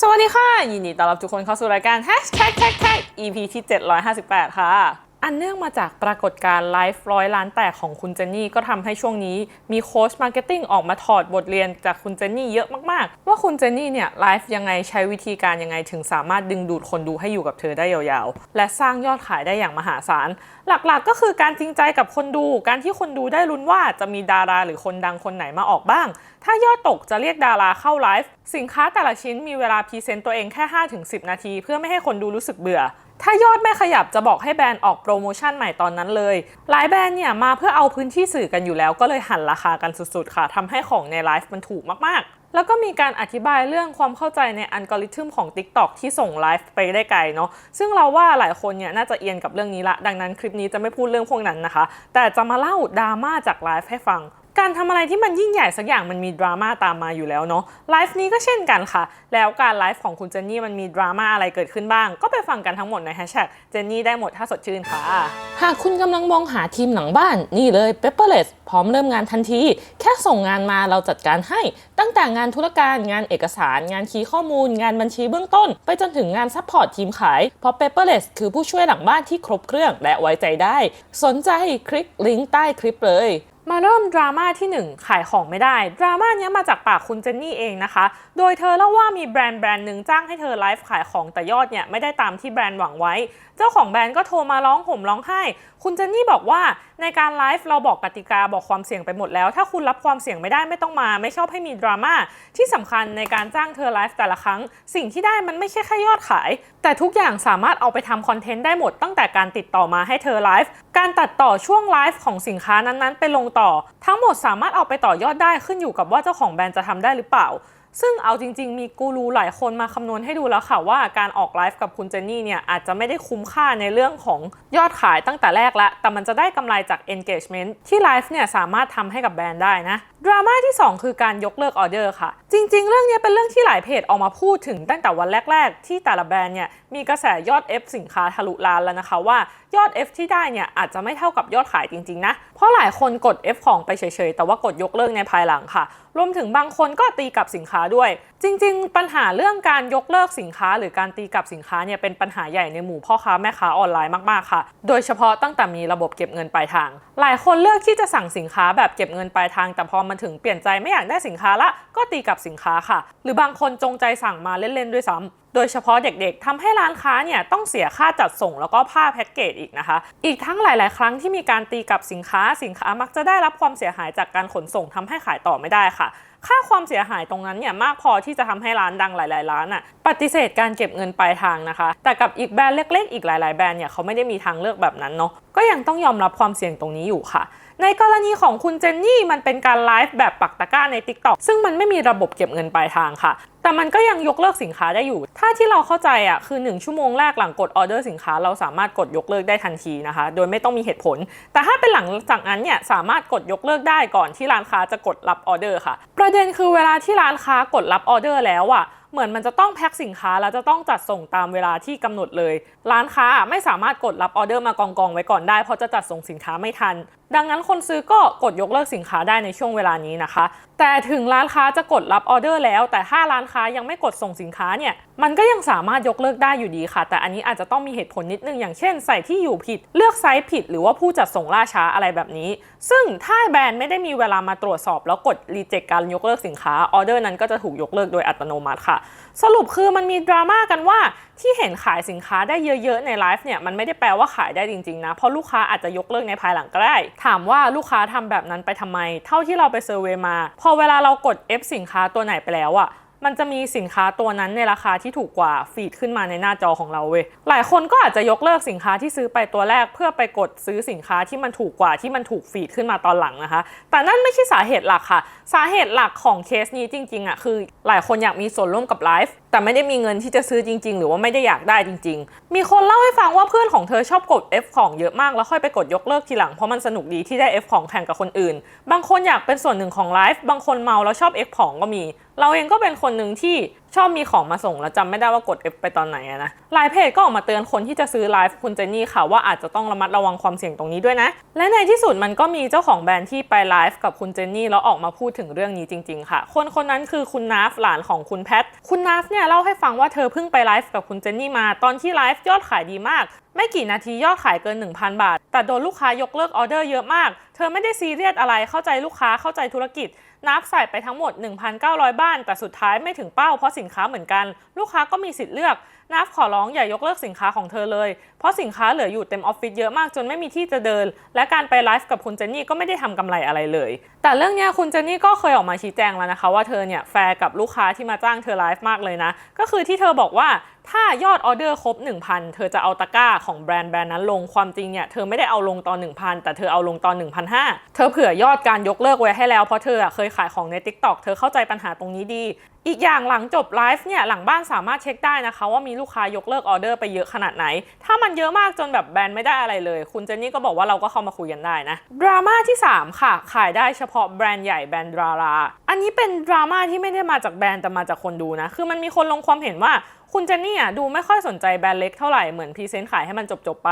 สวัสดีค่ะ ยินดีต้อนรับทุกคนเข้าสู่รายการ Hashtag Tag Tag EP ที่ 758 ค่ะ อันเนื่องมาจากปรากฏการณ์ไลฟ์ร้อยล้านแตกของคุณเจนนี่ก็ทำให้ช่วงนี้ มีโค้ชมาร์เก็ตติ้งออกมาถอดบทเรียนจากคุณเจนนี่เยอะมากๆ ว่าคุณเจนนี่เนี่ยไลฟ์ยังไงใช้วิธีการยังไงถึงสามารถดึงดูดคนดูให้อยู่กับเธอได้ยาวๆ และสร้างยอดขายได้อย่างมหาศาล หลักๆก็คือการจริงใจกับคนดู การที่คนดูได้ลุ้นว่าจะมีดาราหรือคนดังคนไหนมาออกบ้าง ถ้ายอดตกจะเรียกดาราเข้าไลฟ์สินค้าแต่ละชิ้นมีเวลาพรีเซนต์ตัวเองแค่ 5-10 นาที เพื่อไม่ให้คนดูรู้สึกเบื่อ ถ้ายอดไม่ขยับจะบอกให้แบรนด์ออกโปรโมชั่นใหม่ตอนนั้นเลย หลายแบรนด์เนี่ยมาเพื่อเอาพื้นที่สื่อกันอยู่แล้ว ก็เลยหันราคากันสุดๆ ค่ะทำให้ของในไลฟ์มันถูกมากๆ แล้วก็มีการอธิบายเรื่องความเข้าใจในอัลกอริทึมของ TikTok ที่ส่งไลฟ์ไปได้ไกลเนาะ ซึ่งเราว่าหลายคนเนี่ยน่าจะเอียนกับเรื่องนี้ละ ดังนั้นคลิปนี้จะไม่พูดเรื่องพวกนั้นนะคะ แต่จะมาเล่าดราม่าจากไลฟ์ให้ฟัง การทำอะไรที่มันยิ่งใหญ่สักอย่างมันมีดราม่าตามมาอยู่แล้วเนาะไลฟ์นี้ก็เช่นกันค่ะ แล้วการไลฟ์ของคุณเจนนี่มันมีดราม่าอะไรเกิดขึ้นบ้าง ก็ไปฟังกันทั้งหมดในแฮชแท็กเจนนี่ได้หมดถ้าสดชื่นค่ะ หากคุณกำลังมองหาทีมหลังบ้าน นี่เลย Paperless พร้อมเริ่มงานทันที แค่ส่งงานมาเราจัดการให้ ตั้งแต่งานธุรการงานเอกสารงานคีย์ข้อมูล งานบัญชีเบื้องต้น ไปจนถึงงานซัพพอร์ตทีมขายเพราะ Paperless คือผู้ช่วยหลังบ้านที่ครบเครื่องและไว้ใจได้ สนใจคลิกลิงก์ใต้คลิปเลย มาเริ่มดราม่าที่ 1 ขายของไม่ได้ ดราม่าเนี้ยมาจากปากคุณเจนนี่เองนะคะ โดยเธอเล่าว่ามีแบรนด์แบรนด์หนึ่งจ้างให้เธอไลฟ์ขายของแต่ยอดเนี่ยไม่ได้ตามที่แบรนด์หวังไว้ เจ้าของแบรนด์ก็โทรมาร้องห่มร้องไห้ คุณเจนนี่บอกว่าในการไลฟ์เราบอกกติกาบอกความเสี่ยงไปหมดแล้ว ถ้าคุณรับความเสี่ยงไม่ได้ไม่ต้องมา ไม่ชอบให้มีดราม่าที่สำคัญในการจ้างเธอไลฟ์แต่ละครั้ง สิ่งที่ได้มันไม่ใช่แค่ยอดขาย แต่ทุกอย่างสามารถเอาไปทำคอนเทนต์ได้หมดตั้งแต่การติดต่อมาให้เธอไลฟ์การตัดต่อช่วงไลฟ์ของสินค้านั้นๆ ไปลงต่อ ทั้งหมดสามารถเอาไปต่อยอดได้ขึ้นอยู่กับว่าเจ้าของแบรนด์จะทำได้หรือเปล่า ซึ่งเอาจริง ๆ มีกูรูหลายคนมาคำนวณให้ดูแล้วค่ะว่าการออกไลฟ์กับคุณเจนนี่เนี่ยอาจจะไม่ได้คุ้มค่าในเรื่องของยอดขายตั้งแต่แรกละ แต่มันจะได้กำไรจาก engagement ที่ไลฟ์เนี่ยสามารถทำให้กับแบรนด์ได้นะ ดราม่าที่ 2 คือการยกเลิกออเดอร์ค่ะ จริง ๆ เรื่องนี้เป็นเรื่องที่หลายเพจออกมาพูดถึงตั้งแต่วันแรก ๆ ที่แต่ละแบรนด์เนี่ยมีกระแสยอด F สินค้าทะลุล้านแล้วนะคะว่ายอด F ที่ได้เนี่ยอาจจะไม่เท่ากับยอดขายจริง ๆ นะ เพราะหลายคนกด F ของไปเฉยๆ แต่ว่ากดยกเลิกในภายหลังค่ะ รวมถึงบางคนก็ตีกลับสินค้าด้วย จริง ๆ ปัญหาเรื่องการยกเลิกสินค้า หรือการตีกลับสินค้าเนี่ยเป็นปัญหาใหญ่ในหมู่พ่อค้าแม่ค้าออนไลน์มากๆค่ะ โดยเฉพาะตั้งแต่มีระบบเก็บเงินปลายทาง หลายคนเลือกที่จะสั่งสินค้าแบบเก็บเงินปลายทาง แต่พอมาถึงเปลี่ยนใจไม่อยากได้สินค้าละก็ตีกลับสินค้าค่ะ หรือบางคนจงใจสั่งมาเล่นๆด้วยซ้ำโดยเฉพาะเด็กๆทำให้ร้านค้าเนี่ยต้องเสียค่าจัดส่งแล้วก็ผ้าแพ็กเกจอีกนะคะ อีกทั้งหลาย ๆ ครั้งที่มีการตีกลับสินค้า สินค้ามักจะได้รับความเสียหายจากการขนส่งทำให้ขายต่อไม่ได้ค่ะ ค่าความเสียหายตรงนั้นเนี่ยมากพอที่จะทำให้ร้านดังหลาย ๆ ร้านอะปฏิเสธการเก็บเงินปลายทางนะคะ แต่กับอีกแบรนด์เล็ก ๆ อีกหลาย ๆ แบรนด์เนี่ยเขาไม่ได้มีทางเลือกแบบนั้นเนาะก็ยังต้องยอมรับความเสี่ยงตรงนี้อยู่ค่ะ ในกรณีของคุณเจนนี่มันเป็นการไลฟ์แบบปักตะกร้าใน TikTok ซึ่งมันไม่มีระบบเก็บเงินปลายทางค่ะ แต่มันก็ยังยกเลิกสินค้าได้อยู่ ถ้าที่เราเข้าใจอะคือ 1 ชั่วโมงแรกหลังกดออเดอร์สินค้า เราสามารถกดยกเลิกได้ทันทีนะคะ โดยไม่ต้องมีเหตุผล แต่ถ้าเป็นหลังจากนั้นเนี่ยสามารถกดยกเลิกได้ก่อนที่ร้านค้าจะกดรับออเดอร์ค่ะ ประเด็นคือเวลาที่ร้านค้ากดรับออเดอร์แล้วอะเหมือนมันจะต้องแพ็คสินค้าแล้วจะต้องจัดส่งตามเวลาที่กำหนดเลย ร้านค้าไม่สามารถกดรับออเดอร์มากองกองๆไว้ก่อนได้เพราะจะจัดส่งสินค้าไม่ทัน ดังนั้นคนซื้อก็กดยกเลิกสินค้าได้ในช่วงเวลานี้นะคะ แต่ถึงร้านค้าจะกดรับออเดอร์แล้ว แต่ถ้าร้านค้ายังไม่กดส่งสินค้าเนี่ยมันก็ยังสามารถยกเลิกได้อยู่ดีค่ะ แต่อันนี้อาจจะต้องมีเหตุผลนิดนึงอย่างเช่น ใส่ที่อยู่ผิด เลือกไซส์ผิด หรือว่าผู้จัดส่งล่าช้าอะไรแบบนี้ ซึ่งถ้าแบรนด์ไม่ได้มีเวลามาตรวจสอบ แล้วกดรีเจ็คการยกเลิกสินค้าออเดอร์นั้นก็จะถูกยกเลิกโดยอัตโนมัติค่ะ สรุปคือมันมีดราม่ากันว่าที่เห็นขายสินค้าได้เยอะๆในไลฟ์เนี่ยมันไม่ได้แปลว่าขายได้จริงๆนะเพราะลูกค้าอาจจะยกเลิกในภายหลังก็ได้ถามว่าลูกค้าทำแบบนั้นไปทำไม เท่าที่เราไปเซอร์เวยมา พอเวลาเรากด F สินค้าตัวไหนไปแล้วอะมันจะมีสินค้าตัวนั้นในราคาที่ถูกกว่าฟีดขึ้นมาในหน้าจอของเราเว้ย หลายคนก็อาจจะยกเลิกสินค้าที่ซื้อไปตัวแรก เพื่อไปกดซื้อสินค้าที่มันถูกกว่าที่มันถูกฟีดขึ้นมาตอนหลังนะคะ แต่นั่นไม่ใช่สาเหตุหลักค่ะ สาเหตุหลักของเคสนี้จริงๆอะคือ หลายคนอยากมีส่วนร่วมกับไลฟ์ แต่ไม่ได้มีเงินที่จะซื้อจริง ๆ หรือว่าไม่ได้อยากได้จริง ๆ มีคนเล่าให้ฟังว่าเพื่อนของเธอชอบกด F ของเยอะมากแล้วค่อยไปกดยกเลิกทีหลังเพราะมันสนุกดีที่ได้ F ของแข่งกับคนอื่น บางคนอยากเป็นส่วนหนึ่งของไลฟ์บางคนเมาแล้วชอบ F ของก็มี เราเองก็เป็นคนหนึ่งที่ ชอบมีของมาส่งแล้วจำไม่ได้ว่ากด F ไปตอนไหนอะนะหลายเพจก็ออกมาเตือนคนที่จะซื้อไลฟ์คุณเจนนี่ค่ะว่าอาจจะต้องระมัดระวังความเสี่ยงตรงนี้ด้วยนะ และในที่สุดมันก็มีเจ้าของแบรนด์ที่ไปไลฟ์กับคุณเจนนี่แล้วออกมาพูดถึงเรื่องนี้จริง ๆ ค่ะ คนคนนั้นคือคุณนาฟหลานของคุณแพท คุณนาฟเนี่ยเล่าให้ฟังว่าเธอเพิ่งไปไลฟ์กับคุณเจนนี่มาตอนที่ไลฟ์ยอดขายดีมากไม่กี่นาทียอดขายเกิน 1,000 บาท แต่โดนลูกค้ายกเลิกออเดอร์เยอะมาก เธอไม่ได้ซีเรียสอะไรเข้าใจลูกค้าเข้าใจธุรกิจ นับใส่ไปทั้งหมด 1,900 บ้าน แต่สุดท้ายไม่ถึงเป้าเพราะสินค้าเหมือนกัน ลูกค้าก็มีสิทธิ์เลือกนับขอร้องอย่ายกเลิกสินค้าของเธอเลย เพราะสินค้าเหลืออยู่เต็มออฟฟิศเยอะมากจนไม่มีที่จะเดิน และการไปไลฟ์กับคุณเจนนี่ก็ไม่ได้ทำกำไรอะไรเลย แต่เรื่องนี้คุณเจนนี่ก็เคยออกมาชี้แจงแล้วนะคะ ว่าเธอเนี่ยแฟร์กับลูกค้าที่มาจ้างเธอไลฟ์มากเลยนะ ก็คือที่เธอบอกว่าถ้ายอดออเดอร์ครบ 1,000 เธอจะเอาตะกร้าของแบรนด์แบรนด์นั้นลงความจริงเนี่ยเธอไม่ได้เอาลงตอน 1,000 แต่เธอเอาลงตอน 1,500 เธอเผื่อยอดการยกเลิกไว้ให้แล้วเพราะเธอเคยขายของใน TikTok เธอเข้าใจปัญหาตรงนี้ดี อีกอย่างหลังจบไลฟ์เนี่ยหลังบ้านสามารถเช็คได้นะคะ ว่ามีลูกค้ายกเลิกออเดอร์ไปเยอะขนาดไหน ถ้ามันเยอะมากจนแบบแบรนด์ไม่ได้อะไรเลย คุณเจนนี่ก็บอกว่าเราก็เข้ามาคุยกันได้นะดราม่าที่ 3 ค่ะ ขายได้เฉพาะแบรนด์ใหญ่แบรนด์ดารา อันนี้เป็นดราม่าที่ไม่ได้มาจากแบรนด์แต่มาจากคนดูนะ คือมันมีคนลงความเห็นว่า คุณเจนนี่อะดูไม่ค่อยสนใจแบรนด์เล็กเท่าไหร่เหมือนพรีเซนต์ขายให้มันจบๆไป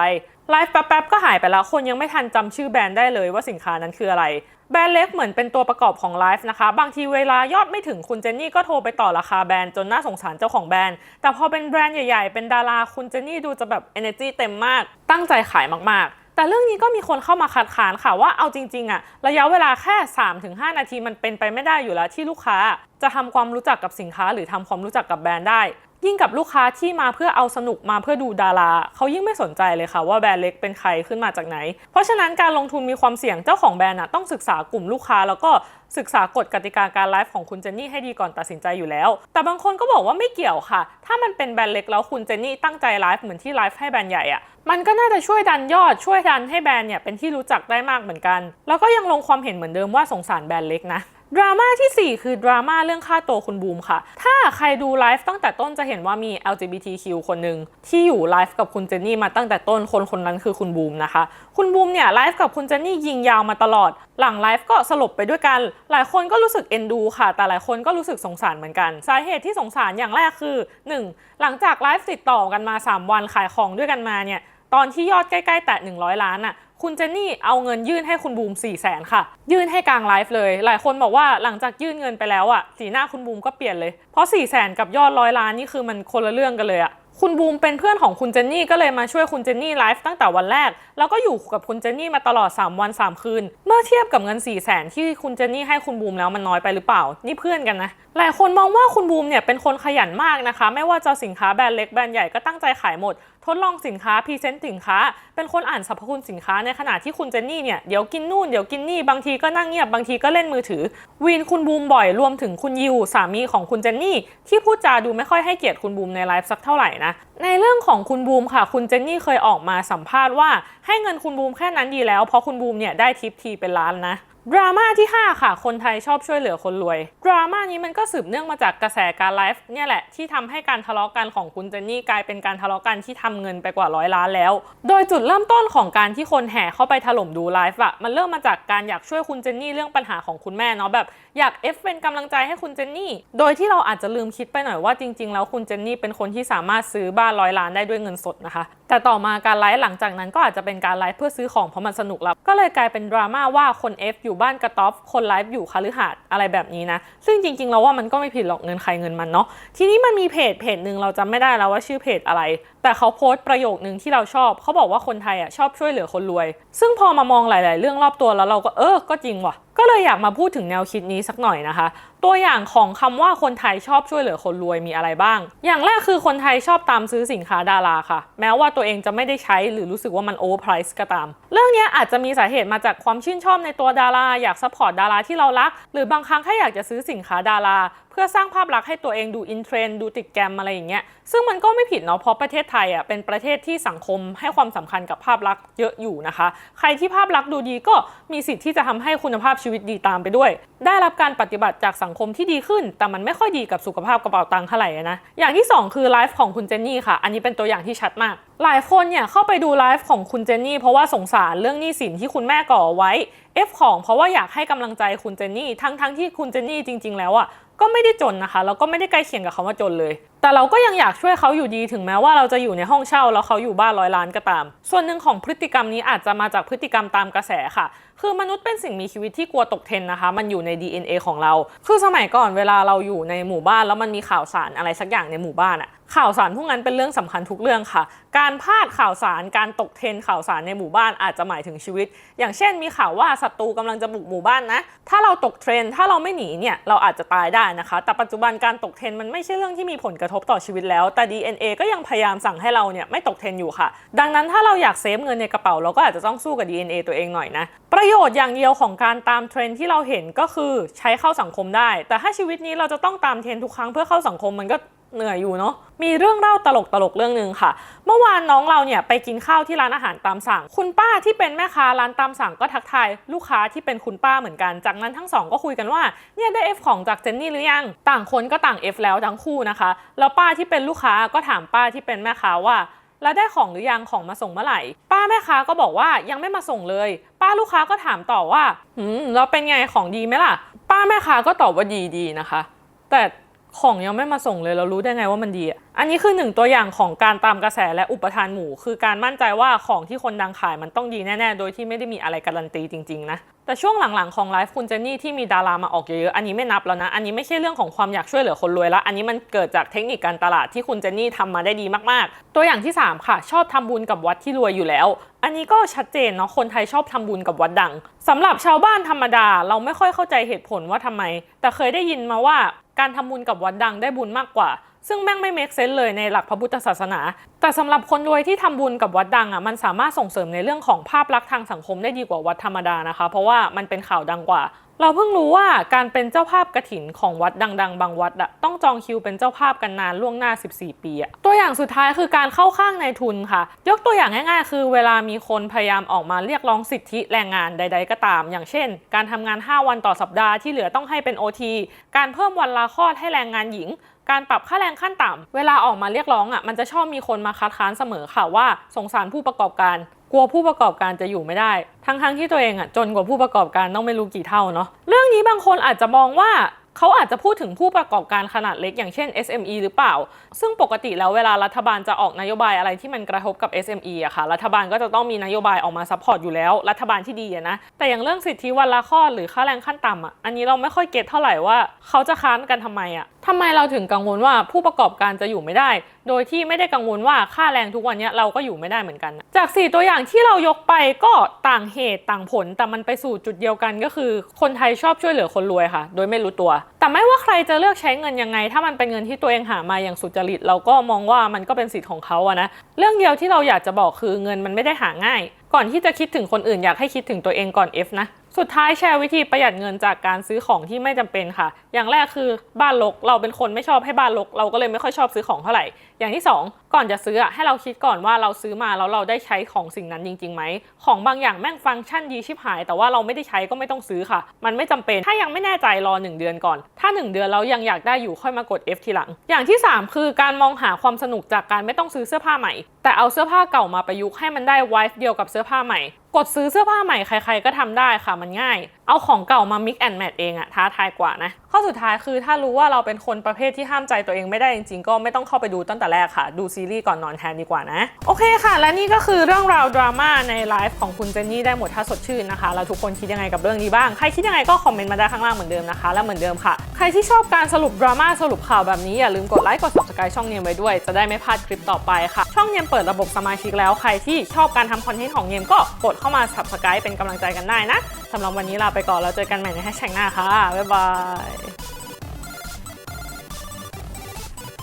ไลฟ์แป๊บๆก็หายไปแล้วคนยังไม่ทันจำชื่อแบรนด์ได้เลยว่าสินค้านั้นคืออะไร แบรนด์เล็กเหมือนเป็นตัวประกอบของไลฟ์นะคะ บางทีเวลายอดไม่ถึงคุณเจนนี่ก็โทรไปต่อราคาแบรนด์จนน่าสงสารเจ้าของแบรนด์ แต่พอเป็นแบรนด์ใหญ่ๆ เป็นดาราคุณเจนนี่ดูจะแบบ energy เต็มมาก ตั้งใจขายมากๆแต่เรื่องนี้ก็มีคนเข้ามาคัดค้านค่ะว่าเอาจริง ๆอะระยะเวลาแค่ 3-5 นาทีมันเป็นไปไม่ได้อยู่แล้วที่ลูกค้า จะทำความรู้จักกับสินค้าหรือทำความรู้จักกับแบรนด์ได้ ยิ่งกับลูกค้าที่มาเพื่อเอาสนุกมาเพื่อดูดาราเขายิ่งไม่สนใจเลยค่ะว่าแบรนด์เล็กเป็นใครขึ้นมาจากไหน เพราะฉะนั้นการลงทุนมีความเสี่ยงเจ้าของแบรนด์ต้องศึกษากลุ่มลูกค้าแล้วก็ศึกษากฎกติกาการไลฟ์ของคุณเจนนี่ให้ดีก่อนตัดสินใจอยู่แล้ว แต่บางคนก็บอกว่าไม่เกี่ยวค่ะ ถ้ามันเป็นแบรนด์เล็กแล้วคุณเจนนี่ตั้งใจไลฟ์เหมือนที่ไลฟ์ให้แบรนด์ใหญ่อะมันก็น่าจะช่วยดันยอดช่วยดันให้แบรนด์เนี่ยเป็นที่รู้จักได้มากเหมือนกัน แล้วก็ยังลงความเห็นเหมือนเดิมว่าสงสารแบรนด์เล็กนะ ดราม่าที่ 4 คือดราม่าเรื่องค่าตัวคุณบูมค่ะ ถ้าใครดูไลฟ์ตั้งแต่ต้นจะเห็นว่ามี LGBTQ คนหนึ่งที่อยู่ไลฟ์กับคุณเจนนี่มาตั้งแต่ต้นคนคนนั้นคือคุณบูมนะคะ คุณบูมเนี่ยไลฟ์กับคุณเจนนี่ยิงยาวมาตลอด หลังไลฟ์ก็สลบไปด้วยกัน หลายคนก็รู้สึกเอ็นดูค่ะ แต่หลายคนก็รู้สึกสงสารเหมือนกัน สาเหตุที่สงสารอย่างแรกคือ 1. หลังจากไลฟ์ติดต่อกันมา 3 วันขายของด้วยกันมาเนี่ยตอนที่ยอดใกล้ๆแตะ100 ล้านน่ะ คุณเจนนี่เอาเงินยื่นให้คุณบูม4 0 0แสนค่ะ ยื่นให้กลางไลฟ์เลย หลายคนบอกว่าหลังจากยื่นเงินไปแล้วอะสีหน้าคุณบูมก็เปลี่ยนเลย เพราะ4 0 0แสนกับยอดร้อยล้านนี่คือมันคนละเรื่องกันเลยอะคุณบูมเป็นเพื่อนของคุณเจนนี่ก็เลยมาช่วยคุณเจนนี่ไลฟ์ตั้งแต่วันแรก แล้วก็อยู่กับคุณเจนนี่มาตลอด 3 วัน 3 คืน เมื่อเทียบกับเงิน 4 0 0แสนที่คุณเจนนี่ให้คุณบูมแล้วมันน้อยไปหรือเปล่า นี่เพื่อนกันนะ หลายคนมองว่าคุณบูมเนี่ยเป็นคนขยันมากนะคะ ไม่ว่าจะสินค้าแบรนด์เล็กแบรนด์ใหญ่ก็ตั้งใจขายหมด ทดลองสินค้าพรีเซนต์สินค้า เป็นคนอ่านสรรพคุณสินค้าในขณะที่คุณเจนนี่เนี่ยเดี๋ยวกินนู่นเดี๋ยวกินนี่บางทีก็นั่งเงียบบางทีก็เล่นมือถือ วีนคุณบูมบ่อยรวมถึงคุณยิวสามีของคุณเจนนี่ ที่พูดจาดูไม่ค่อยให้เกียรติคุณบูมในไลฟ์สักเท่าไหร่นะในเรื่องของคุณบูมค่ะ คุณเจนนี่เคยออกมาสัมภาษณ์ว่า ให้เงินคุณบูมแค่นั้นดีแล้วเพราะคุณบูมเนี่ยได้ทิปทีเป็นล้านนะ ดราม่าที่ 5 ค่ะ คนไทยชอบช่วยเหลือคนรวย ดราม่านี้มันก็สืบเนื่องมาจากกระแสการไลฟ์เนี่ยแหละ ที่ทำให้การทะเลาะกันของคุณเจนนี่กลายเป็นการทะเลาะกันที่ทำเงินไปกว่าร้อยล้านแล้ว โดยจุดเริ่มต้นของการที่คนแห่เข้าไปถล่มดูไลฟ์อะมันเริ่มมาจากการอยากช่วยคุณเจนนี่เรื่องปัญหาของคุณแม่เนาะแบบอยากเอฟเป็นกำลังใจให้คุณเจนนี่ โดยที่เราอาจจะลืมคิดไปหน่อยว่าจริง ๆ แล้วคุณเจนนี่เป็นคนที่สามารถซื้อบ้านร้อยล้านได้ด้วยเงินสดนะคะ แต่ต่อมาการไลฟ์หลังจากนั้นก็อาจจะเป็นการไลฟ์เพื่อซื้อของเพราะมันสนุกแล้ว ก็เลยกลายเป็นดราม่าว่าคน F อยู่บ้านกระต๊อบคนไลฟ์อยู่คฤหาสน์อะไรแบบนี้นะ ซึ่งจริงๆเราว่ามันก็ไม่ผิดหรอกเงินใครเงินมันเนาะทีนี้มันมีเพจเพจหนึ่งเราจำไม่ได้แล้วว่าชื่อเพจอะไร แต่เขาโพสต์ประโยคนึงที่เราชอบเขาบอกว่าคนไทยอะชอบช่วยเหลือคนรวย ซึ่งพอมามองหลาย ๆ เรื่องรอบตัวแล้วเราก็เออก็จริงว่ะก็เลยอยากมาพูดถึงแนวคิดนี้สักหน่อยนะคะ ตัวอย่างของคำว่าคนไทยชอบช่วยเหลือคนรวยมีอะไรบ้าง อย่างแรกคือคนไทยชอบตามซื้อสินค้าดาราค่ะ แม้ว่าตัวเองจะไม่ได้ใช้หรือรู้สึกว่ามันโอเวอร์ไพรส์ก็ตาม เรื่องนี้อาจจะมีสาเหตุมาจากความชื่นชอบในตัวดารา อยากซัพพอร์ตดาราที่เรารัก หรือบางครั้งแค่อยากจะซื้อสินค้าดาราเพื่อสร้างภาพลักษณ์ให้ตัวเองดูอินเทรนด์ดูติดแกรมอะไรอย่างเงี้ยซึ่งมันก็ไม่ผิดเนาะเพราะประเทศไทยอะเป็นประเทศที่สังคมให้ความสำคัญกับภาพลักษณ์เยอะอยู่นะคะ ใครที่ภาพลักษณ์ดูดีก็มีสิทธิ์ที่จะทำให้คุณภาพชีวิตดีตามไปด้วย ได้รับการปฏิบัติจากสังคมที่ดีขึ้น แต่มันไม่ค่อยดีกับสุขภาพกระเป๋าตังค์เท่าไหร่นะอย่างที่สองคือไลฟ์ของคุณเจนนี่ค่ะ อันนี้เป็นตัวอย่างที่ชัดมาก หลายคนเนี่ยเข้าไปดูไลฟ์ของคุณเจนนี่เพราะว่าสงสารเรื่องหนี้สินที่คุณแม่ก่อไว้ F ของเพราะว่าอยากให้กำลังใจคุณเจนนี่ทั้งทั้งที่คุณเจนนี่จริง ๆ แล้วอะก็ไม่ได้จนนะคะแล้วก็ไม่ได้ใกล้เคียงกับคำว่าจนเลย แต่เราก็ยังอยากช่วยเขาอยู่ดีถึงแม้ว่าเราจะอยู่ในห้องเช่าแล้วเขาอยู่บ้านร้อยล้านก็ตาม ส่วนหนึ่งของพฤติกรรมนี้อาจจะมาจากพฤติกรรมตามกระแสค่ะ คือมนุษย์เป็นสิ่งมีชีวิตที่กลัวตกเทรนนะคะ มันอยู่ใน DNA ของเรา คือสมัยก่อนเวลาเราอยู่ในหมู่บ้านแล้วมันมีข่าวสารอะไรสักอย่างในหมู่บ้านอะ ข่าวสารพวกนั้นเป็นเรื่องสำคัญทุกเรื่องค่ะ การพลาดข่าวสารการตกเทรนข่าวสารในหมู่บ้านอาจจะหมายถึงชีวิต อย่างเช่นมีข่าวว่าศัตรูกำลังจะบุกหมู่บ้านนะ ถ้าเราตกเทรนถ้าเราไม่หนีเนี่ยเราอาจจะตายได้นะคะ แต่ปัจจุบันการตกเทรนมันไม่ใช่เรื่องที่มีผลกระทบต่อชีวิตแล้ว แต่ DNA ก็ยังพยายามสั่งให้เราเนี่ยไม่ตกเทรนอยู่ค่ะ ดังนั้นถ้าเราอยากเซฟเงินในกระเป๋าเราก็อาจจะต้องสู้กับ DNA ตัวเองหน่อยนะประโยชน์อย่างเดียวของการตามเทรนที่เราเห็นก็คือใช้เข้าสังคมได้ แต่ถ้าชีวิตนี้เราจะต้องตามเทรนทุกครั้งเพื่อเข้าสังคมมันก็ เหนื่อยอยู่เนาะมีเรื่องเล่าตลกตลกเรื่องหนึ่งค่ะ เมื่อวานน้องเราเนี่ยไปกินข้าวที่ร้านอาหารตามสั่ง คุณป้าที่เป็นแม่ค้าร้านตามสั่งก็ทักทายลูกค้าที่เป็นคุณป้าเหมือนกัน จากนั้นทั้งสองก็คุยกันว่าเนี่ยได้ F ของจากเจนนี่หรือยัง ต่างคนก็ต่าง F แล้วทั้งคู่นะคะ แล้วป้าที่เป็นลูกค้าก็ถามป้าที่เป็นแม่ค้าว่าแล้วได้ของหรือยังของมาส่งเมื่อไหร่ ป้าแม่ค้าก็บอกว่ายังไม่มาส่งเลย ป้าลูกค้าก็ถามต่อว่าหืมแล้วเป็นไงของดีไหมล่ะ ป้าแม่ค้าก็ตอบว่าดีดีนะคะ แต่ ของยังไม่มาส่งเลยเรารู้ได้ไงว่ามันดีอันนี้คือหนึ่งตัวอย่างของการตามกระแสและอุปทานหมู่ คือการมั่นใจว่าของที่คนดังขายมันต้องดีแน่ ๆ โดยที่ไม่ได้มีอะไรการันตีจริง ๆ นะ แต่ช่วงหลังๆของไลฟ์คุณเจนนี่ที่มีดารามาออกเยอะๆอันนี้ไม่นับแล้วนะ อันนี้ไม่ใช่เรื่องของความอยากช่วยเหลือคนรวยละอันนี้มันเกิดจากเทคนิคการตลาดที่คุณเจนนี่ทำมาได้ดีมากๆ ตัวอย่างที่ 3 ค่ะ ชอบทำบุญกับวัดที่รวยอยู่แล้ว อันนี้ก็ชัดเจนเนาะคนไทยชอบทำบุญกับวัดดังสำหรับชาวบ้านธรรมดาเราไม่ค่อยเข้าใจเหตุผลว่าทำไม แต่เคยได้ยินมาว่า การทำบุญกับวัดดังได้บุญมากกว่า ซึ่งแม่งไม่เมคเซนเลยในหลักพระพุทธศาสนา แต่สำหรับคนรวยที่ทำบุญกับวัดดังอะมันสามารถส่งเสริมในเรื่องของภาพลักษณ์ทางสังคมได้ดีกว่าวัดธรรมดานะคะ เพราะว่ามันเป็นข่าวดังกว่า เราเพิ่งรู้ว่าการเป็นเจ้าภาพกระถินของวัดดัง ๆ บางวัดอะต้องจองคิวเป็นเจ้าภาพกันนานล่วงหน้า 14 ปีอะตัวอย่างสุดท้ายคือการเข้าข้างในายทุนค่ะ ยกตัวอย่างง่ายๆ คือเวลามีคนพยายามออกมาเรียกร้องสิทธิแรงงานใด ๆ ก็ตาม อย่างเช่น การทำงาน 5 วันต่อสัปดาห์ที่เหลือต้องให้เป็น OT การเพิ่มวันลาคลอดให้แรงงานหญิงการปรับค่าแรงขั้นต่ำเวลาออกมาเรียกร้องอะมันจะชอบมีคนมาคัดค้านเสมอค่ะว่าสงสารผู้ประกอบการ กลัวผู้ประกอบการจะอยู่ไม่ได้ ทั้งๆที่ตัวเองอะจนกว่าผู้ประกอบการต้องไม่รู้กี่เท่าเนาะเรื่องนี้บางคนอาจจะมองว่า เขาอาจจะพูดถึงผู้ประกอบการขนาดเล็กอย่างเช่น SME หรือเปล่า ซึ่งปกติแล้วเวลารัฐบาลจะออกนโยบายอะไรที่มันกระทบกับ SME อะค่ะ รัฐบาลก็จะต้องมีนโยบายออกมาซัพพอร์ตอยู่แล้ว รัฐบาลที่ดีนะ แต่อย่างเรื่องสิทธิวันละข้อหรือค่าแรงขั้นต่ำอะอันนี้เราไม่ค่อยเก็ตเท่าไหร่ว่าเขาจะค้านกันทำไมอะทำไมเราถึงกังวลว่าผู้ประกอบการจะอยู่ไม่ได้โดยที่ไม่ได้กังวลว่าค่าแรงทุกวันนี้เราก็อยู่ไม่ได้เหมือนกัน จาก 4 ตัวอย่างที่เรายกไปก็ต่างเหตุต่างผล แต่มันไปสู่จุดเดียวกันก็คือ คนไทยชอบช่วยเหลือคนรวยค่ะ โดยไม่รู้ตัว แต่ไม่ว่าใครจะเลือกใช้เงินยังไง ถ้ามันเป็นเงินที่ตัวเองหามาอย่างสุจริต เราก็มองว่ามันก็เป็นสิทธิ์ของเขาอะนะเรื่องเดียวที่เราอยากจะบอกคือเงินมันไม่ได้หาง่าย ก่อนที่จะคิดถึงคนอื่นอยากให้คิดถึงตัวเองก่อน F นะสุดท้ายแชร์วิธีประหยัดเงินจากการซื้อของที่ไม่จำเป็นค่ะ อย่างแรกคือบ้านรกเราเป็นคนไม่ชอบให้บ้านรกเราก็เลยไม่ค่อยชอบซื้อของเท่าไหร่อย่างที่สองก่อนจะซื้อให้เราคิดก่อนว่าเราซื้อมาแล้วเราได้ใช้ของสิ่งนั้นจริงๆไหมของบางอย่างแม่งฟังก์ชันดีชิบหาย แต่ว่าเราไม่ได้ใช้ก็ไม่ต้องซื้อค่ะ มันไม่จำเป็นถ้ายังไม่แน่ใจรอ 1 เดือนก่อน ถ้า 1 เดือนเรายังอยากได้อยู่ค่อยมากด F ทีหลัง อย่างที่ 3 คือการมองหาความสนุกจากการไม่ต้องซื้อเสื้อผ้าใหม่ แต่เอาเสื้อผ้าเก่ามาประยุกต์ให้มันได้ไวฟ์เดียวกับเสื้อผ้าใหม่กดซื้อเสื้อผ้าใหม่ใครๆก็ทำได้ค่ะมันง่าย เอาของเก่ามา mix and match เองอะท้าทายกว่านะข้อสุดท้ายคือถ้ารู้ว่าเราเป็นคนประเภทที่ห้ามใจตัวเองไม่ได้จริงๆก็ไม่ต้องเข้าไปดูตั้งแต่แรกค่ะ ดูซีรีส์ก่อนนอนแทนดีกว่านะ โอเคค่ะ และนี่ก็คือเรื่องราวดราม่าในไลฟ์ของคุณเจนนี่ได้หมดถ้าสดชื่นนะคะ แล้วทุกคนคิดยังไงกับเรื่องนี้บ้าง ใครคิดยังไงก็คอมเมนต์มาได้ข้างล่างเหมือนเดิมนะคะ และเหมือนเดิมค่ะ ใครที่ชอบการสรุปดราม่าสรุปข่าวแบบนี้อย่าลืมกดไลค์กด subscribe ช่องเนียมไว้ด้วย จะได้ไม่พลาดคลิปต่อไปค่ะ ช่องเนียมเปิดระบบสมาชิกแล้วใครที่ชอบการทำคอนเทนต์ของเนียมก็กดเข้ามา subscribe เป็นกำลังใจกันได้นะสำหรับวันนี้ลาไปก่อนแล้วเจอกันใหม่ในแฮชแท็กหน้าค่ะบ๊ายบาย